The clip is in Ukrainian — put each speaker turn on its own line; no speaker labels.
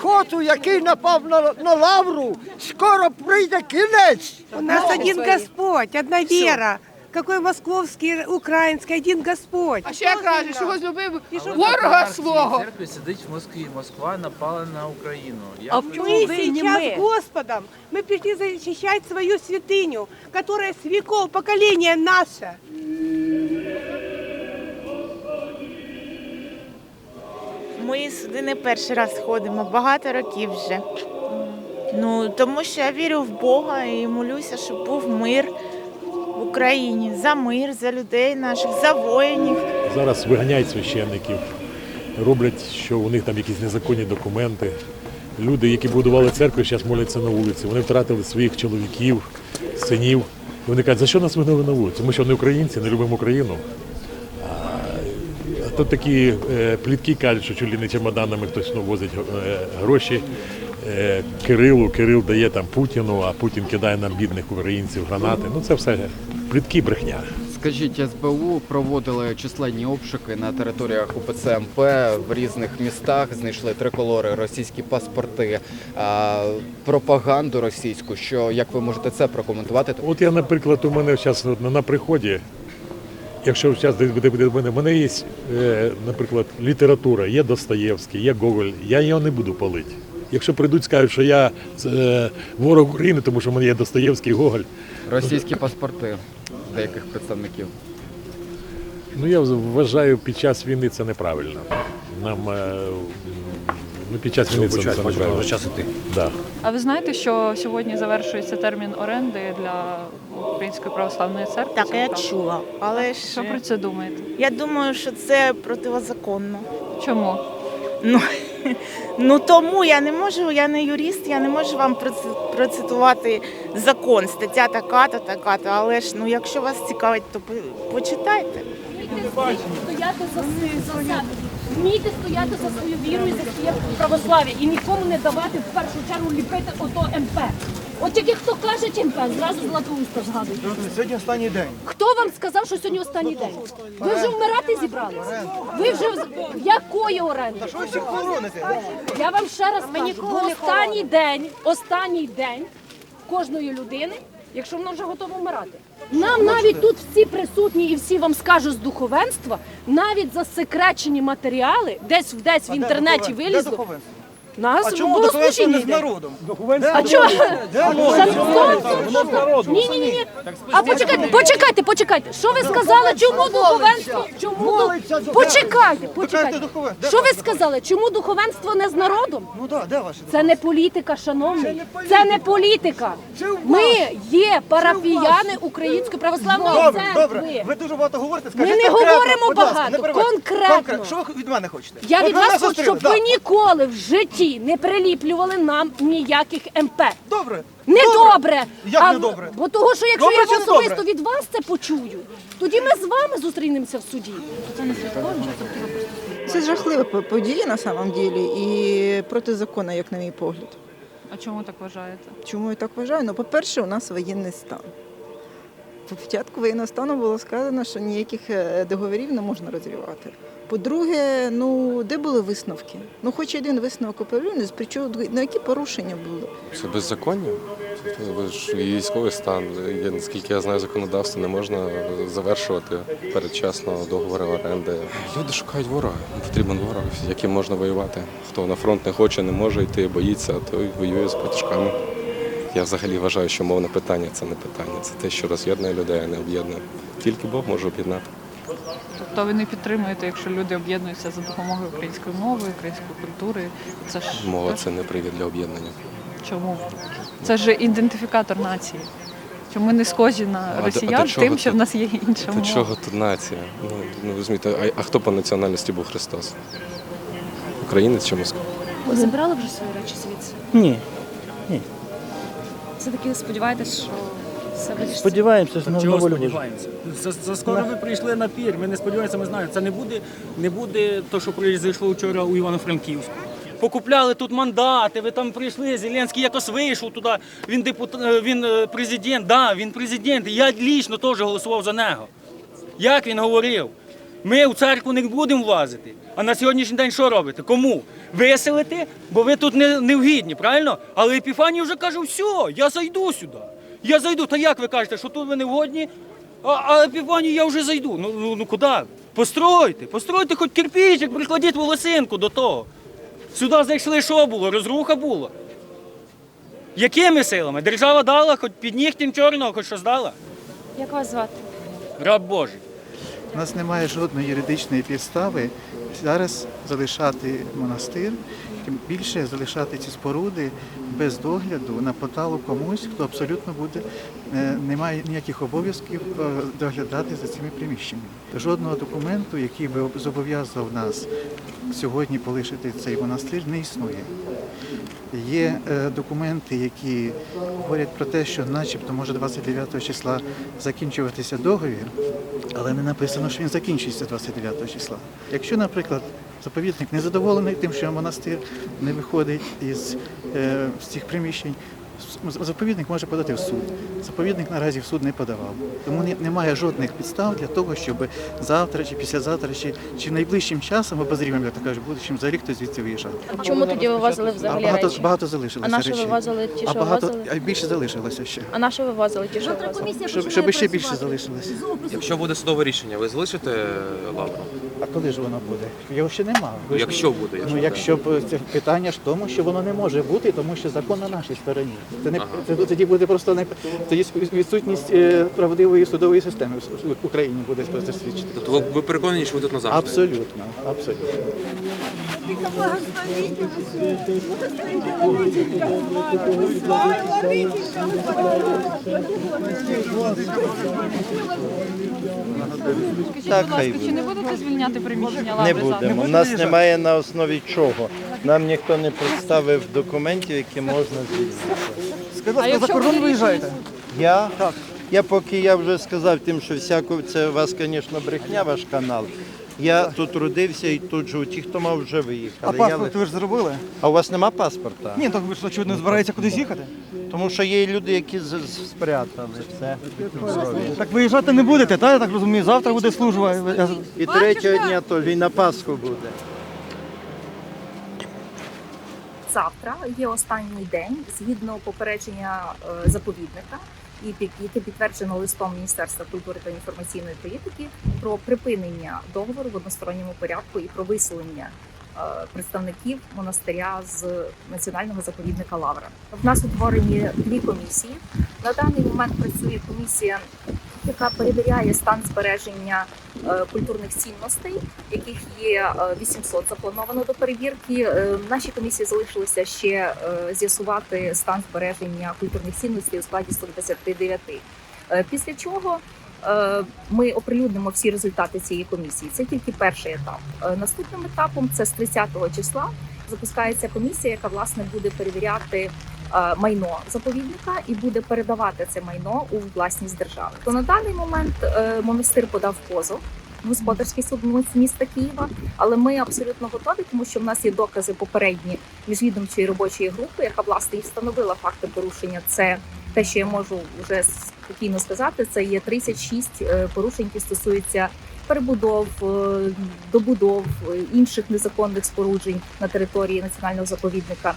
піхоту, який напав на, на лавру, скоро прийде кінець.
У нас один Господь, одна вера. Какой московский, украинский, один Господь.
А ще каже, що возлюбив
І що
ворога свого.
Церкві сидить в Москві. Москва напала на Україну. Я
А мы сейчас с Господом, мы пришли защищать свою святыню, которая с веков, поколение наше.
Ми сюди не перший раз ходимо, багато років вже. Ну, тому що я вірю в Бога і молюся, щоб був мир в Україні. За мир, за людей наших, за воїнів.
Зараз виганяють священників, роблять, що у них там якісь незаконні документи. Люди, які будували церкву, зараз моляться на вулиці. Вони втратили своїх чоловіків, синів. І вони кажуть, за що нас вигнали на вулицю? Тому що вони українці, не любимо Україну. Тут такі е, плітки кажуть, що чолі не чемоданами хтось ну, возить е, гроші. Е, Кирилу, Кирил дає там Путіну, а Путін кидає нам бідних українців гранати. Ну це все плітки, брехня.
Скажіть, СБУ проводили численні обшуки на територіях УПЦ МП в різних містах, знайшли триколори, російські паспорти, пропаганду російську. Що як ви можете це прокоментувати?
От я, наприклад, у мене зараз на приході, якщо зараз буде буде в мене, в мене є, е, наприклад, література, є Достоєвський, є Гоголь, я його не буду палити. Якщо прийдуть, скажуть, що я е, ворог України, тому що в мене є Достоєвський, Гоголь,
Російські паспорти деяких представників.
ну я вважаю, під час війни це неправильно. Нам е, ну, під час війни це, це неправильно. Да.
А ви знаєте, що сьогодні завершується термін оренди для Української православної церкви?
Так, я чула. Але ж
Що про це думаєте?
я думаю, що це протизаконно.
Чому?
Ну, ну тому я не можу, я не юрист, я не можу вам проци- процитувати закон, стаття така-то, така-то. Але ж ну, якщо вас цікавить, то почитайте.
стояти за, за себе. Вмійте стояти за свою віру і за своє православ'я. І нікому не давати в першу чергу ліпити ото МП. От тільки хто каже МП, зразу Златоуста згадують.
Сьогодні останній день.
Хто вам сказав, що сьогодні останній день? Ви вже вмирати зібрались? Ви вже в- якої оренди?
Що ви всіх хороните?
Я вам ще раз кажу, бо останній день, останній день кожної людини, якщо вона вже готова вмирати. Нам навіть тут всі присутні і всі вам скажу з духовенства, навіть засекречені матеріали, десь в десь в інтернеті вилізли. Нас
А чому духовенство не з народом?
А чого? Ні, ні, ні. А почекайте, почекайте, почекайте. Що ви сказали? Чому духовенство? Чому ду- почекайте, почекайте. Що ви сказали? Чому духовенство не з народом?
Ну так, де ваші?
Це не політика, шановні. Це не політика. Ми є парафіяни Української православної
Добре, добре.
церкви.
Ви дуже багато говорите.
Ми
Скажіть
не
конкретно,
говоримо
будь ласка,
багато,
перебивайте.
конкретно.
Що ви від мене хочете?
Я
От
від
ви
вас хочу,
зустріли,
щоб ви ніколи в житті не приліплювали нам ніяких МП.
Добре.
Недобре.
Як
А,
недобре?
Бо того, що якщо
Добре
я
чи
особисто
недобре?
від вас це почую, тоді ми з вами зустрінемося в суді.
Це жахлива по- подія на самом ділі і протизаконна, як на мій погляд.
А чому так вважаєте?
Чому я так вважаю? Ну, по-перше, у нас воєнний стан. По початку воєнного стану було сказано, що ніяких е, договорів не можна розривати. По-друге, ну де були висновки? Ну, хоч один висновок опровільний, з причому на які порушення були.
Це беззаконня. Ж військовий стан. Є, наскільки я знаю, законодавство не можна завершувати передчасно договори оренди. Люди шукають ворога. Потрібен ворог, з яким можна воювати. Хто на фронт не хоче, не може йти, боїться, той воює з батюшками. Я взагалі вважаю, що мовне питання це не питання. Це те, що роз'єднує людей, а не об'єднує. Тільки Бог може об'єднати.
Тобто ви не підтримуєте, якщо люди об'єднуються за допомогою української мови, української культури. Це ж
Мова це не привід для об'єднання.
чому? Це ж ідентифікатор нації. Що ми не схожі на
А а
росіян тим, що в нас є інша
До чого тут нація? Ну, ну розумієте, а, а хто по національності був Христос? Українець чи москва?
Ви забрали вже свої речі звідси?
Ні.
Все-таки сподіваєтесь, що все буде
Сподіваємося, що на
Чого
нову
сподіваємося? За, за скоро ви прийшли на пір. Ми не сподіваємося, ми знаємо. Це не буде, не буде то, що произошло вчора у Івано-Франківську. Покупляли тут мандати, ви там прийшли, Зеленський якось вийшов туди, він депутат, він е, президент, да, він президент. і Я лічно теж голосував за нього. Як він говорив? Ми в церкву не будемо влазити. А на сьогоднішній день що робите? Кому? Веселити, бо ви тут не, не вгідні, правильно? Але Епіфаній вже каже, все, я зайду сюди. Я зайду. Та як ви кажете, що тут ви не вгодні? А, а Епіфаній я вже зайду. Ну, ну, ну куди? Постройте, постройте хоч кирпичик, прикладіть волосинку до того. Сюди зайшли, що було? Розруха була. Якими силами? Держава дала, хоч під нігтем чорного, хоч щось дала?
Як вас звати?
Раб Божий.
У нас немає жодної юридичної підстави зараз залишати монастир, тим більше залишати ці споруди без догляду на поталу комусь, хто абсолютно буде е, не має ніяких обов'язків е, доглядати за цими приміщеннями. Жодного документу, який би зобов'язав нас сьогодні полишити цей монастир, не існує. Є е, документи, які говорять про те, що начебто може 29 числа закінчуватися договір, але не написано, що він закінчується 29 числа. Якщо, наприклад, заповідник не задоволений тим, що монастир не виходить із, е, з цих приміщень, заповідник може подати в суд. Заповідник наразі в суд не подавав. Тому не- немає жодних підстав для того, щоб завтра чи післязавтра, чи, чи найближчим часом, обозрівим, як то кажуть, будущим за рік хтось звідси виїжджав.
Чому тоді вивозили
А
взагалі
багато,
речі?
багато залишилося
А на що
речей.
вивозили ті,
а багато,
вивозили?
а більше залишилося ще.
А на що вивозили ті, що вивозили?
Щоб, щоб ще більше залишилося.
Якщо буде судове рішення, ви залишите лавру?
А коли ж воно буде? Його ще немає.
Ну, якщо буде, якщо
Ну,
буде.
якщо б це питання ж в тому, що воно не може бути, тому що закон на нашій стороні. Це не
Ага.
це тоді буде просто не тоді відсутність е, правдивої судової системи в Україні буде про це свідчити.
Тобто ви, ви переконані, що ви тут назавжди?
Абсолютно, абсолютно.
Скажіть,
Так,
будь ласка, чи не будете звільняти приміщення
Не будемо. У нас немає на основі чого. Нам ніхто не представив документів, які можна звільнити.
А якщо буде рішення
Я? Я поки я вже сказав тим, що всяку це у вас, звісно, брехня, ваш канал. Я тут родився і тут живу. Ті, хто мав, вже виїхали.
А
Я
паспорт ви ж зробили?
А у вас нема паспорта?
Ні, так ви ж очевидно збираєтеся кудись їхати.
Тому що є люди, які з- з- спрятали все.
Так виїжджати не будете, так? Я так розумію, завтра буде служба. Я-
І третього дня теж, і на Пасху буде.
Завтра є останній день згідно попередження е, заповідника, і яке підтверджено листом Міністерства культури та інформаційної політики про припинення договору в односторонньому порядку і про виселення е, представників монастиря з національного заповідника Лавра. В нас утворені дві комісії. На даний момент працює комісія, яка перевіряє стан збереження е, культурних цінностей, яких є е, 800 заплановано до перевірки. Е, В нашій комісії залишилося ще е, з'ясувати стан збереження культурних цінностей у складі 129. Е, Після чого е, ми оприлюднимо всі результати цієї комісії. Це тільки перший етап. Е, Наступним етапом це з 30 числа запускається комісія, яка власне буде перевіряти е, майно заповідника і буде передавати це майно у власність держави. То на даний момент е, монастир подав позов. Господарський суд міста Києва, але ми абсолютно готові, тому що в нас є докази попередні міжвідомчої робочої групи, яка власне і встановила факти порушення. Це те, що я можу вже спокійно сказати. Це є 36 е, порушень, які стосуються перебудов, е, добудов е, інших незаконних споруджень на території національного заповідника.